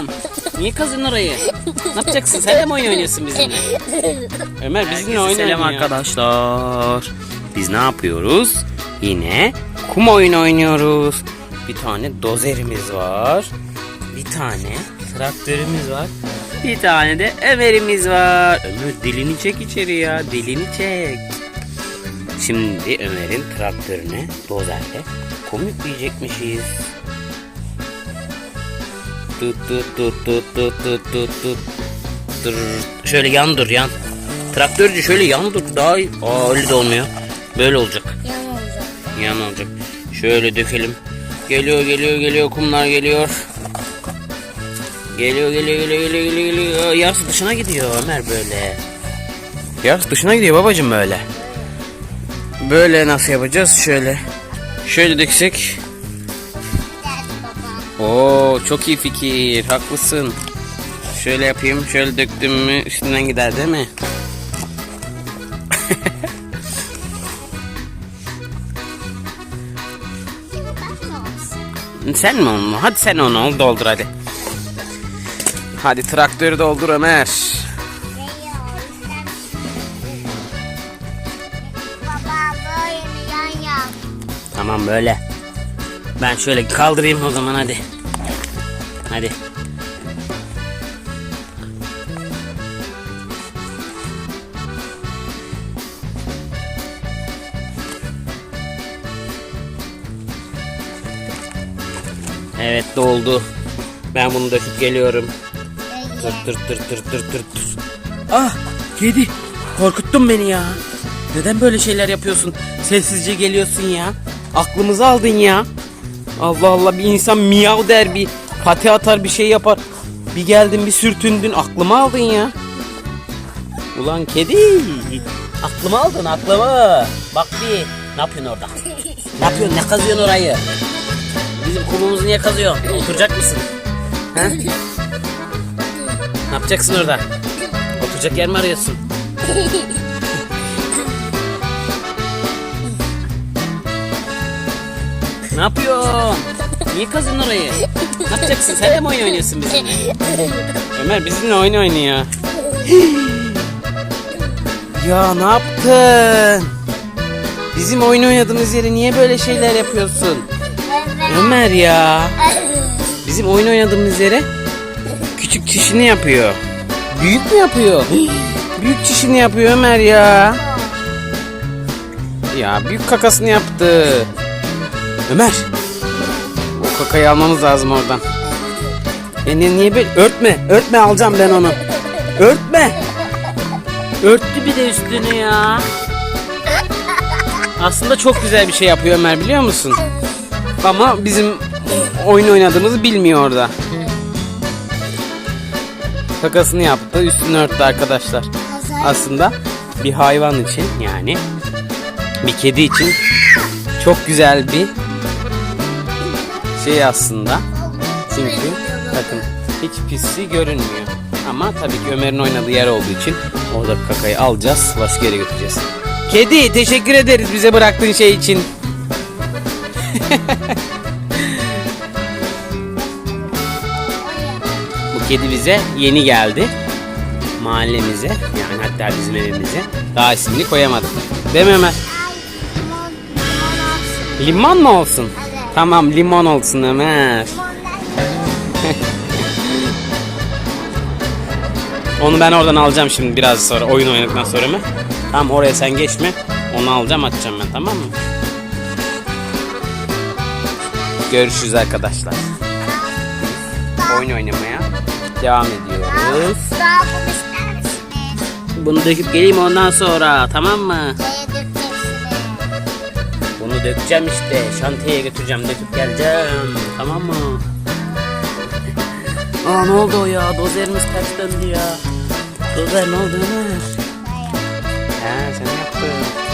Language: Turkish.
yapıyorsun? Niye kazın orayı? Ne yapacaksın? Sen de mi oyun oynuyorsun bizimle? Ömer bizimle oyun selam oynuyor. arkadaşlar. Biz ne yapıyoruz? Yine kum oyunu oynuyoruz. Bir tane dozerimiz var. Bir tane traktörümüz var. Bir tane de Ömer'imiz var. Ömer dilini çek içeri ya. Dilini çek. Şimdi Ömer'in traktörüne dozerle kum yükleyecekmişiz. Tut tut tut tut tut tut tut tut. Dur. Şöyle yan dur yan. Traktörcü şöyle yan dur. Daha iyi. Aa öyle de olmuyor. Böyle olacak. Yan olacak. Yan olacak. Şöyle dökelim. Geliyor geliyor geliyor kumlar geliyor. Geliyor geliyor geliyor geliyor geliyor geliyor. Yarısı dışına gidiyor Ömer böyle. Yarısı dışına gidiyor babacım böyle. Böyle nasıl yapacağız? Şöyle. Şöyle döksek. Oo çok iyi fikir. Haklısın. Şöyle yapayım. Şöyle döktüm mü üstünden gider değil mi? Sen mi onu? Hadi sen onu ol doldur hadi. Hadi traktörü doldur Ömer. Tamam böyle. Ben şöyle kaldırayım o zaman hadi. Hadi. Evet doldu. Ben bunu döküp geliyorum. Tır tır tır tır tır tır tır. Ah kedi korkuttun beni ya. Neden böyle şeyler yapıyorsun? Sessizce geliyorsun ya. Aklımızı aldın ya. Allah Allah bir insan miyav der bir pati atar bir şey yapar. Bir geldin bir sürtündün aklımı aldın ya. Ulan kedi. Aklımı aldın aklımı. Bak bir ne yapıyorsun orada? Ne yapıyorsun ne kazıyorsun orayı? Bizim kumumuzu niye kazıyorsun? Oturacak mısın? He? Ne yapacaksın orada? Oturacak yer mi arıyorsun? Ne yapıyorsun? Niye kazın orayı? Ne yapacaksın? Sen de mi oyun oynuyorsun bizimle? Ömer bizimle oyun oynuyor. ya ne yaptın? Bizim oyun oynadığımız yere niye böyle şeyler yapıyorsun? Ömer ya. Bizim oyun oynadığımız yere küçük çişini yapıyor. Büyük mü yapıyor? Büyük çişini yapıyor Ömer ya. Ya büyük kakasını yaptı. Ömer. O kakayı almamız lazım oradan. Ne, niye böyle? Örtme. Örtme alacağım ben onu. Örtme. Örttü bir de üstünü ya. Aslında çok güzel bir şey yapıyor Ömer biliyor musun? Ama bizim oyun oynadığımızı bilmiyor orada. Kakasını yaptı, üstünü örttü arkadaşlar. Aslında bir hayvan için yani bir kedi için çok güzel bir şey aslında. Çünkü bakın hiç pisliği görünmüyor. Ama tabii ki Ömer'in oynadığı yer olduğu için orada kakayı alacağız, başka yere götüreceğiz. Kedi teşekkür ederiz bize bıraktığın şey için. Bu kedi bize yeni geldi. Mahallemize yani hatta bizim evimize. Daha ismini koyamadık. Değil mi Ömer? Limon, limon olsun. Evet. Tamam limon olsun Ömer. Onu ben oradan alacağım şimdi biraz sonra oyun oynadıktan sonra mı? Tamam oraya sen geçme. Onu alacağım atacağım ben tamam mı? Görüşürüz arkadaşlar. Oyun oynamaya devam ediyoruz. Bunu döküp geleyim ondan sonra tamam mı? Dökeceksiniz? Bunu dökeceğim işte. Şantiyeye götüreceğim. Döküp geleceğim. Tamam mı? Aa ne oldu ya? Dozerimiz ters döndü ya. Dozer ne oldu Ömer? He sen yaptın.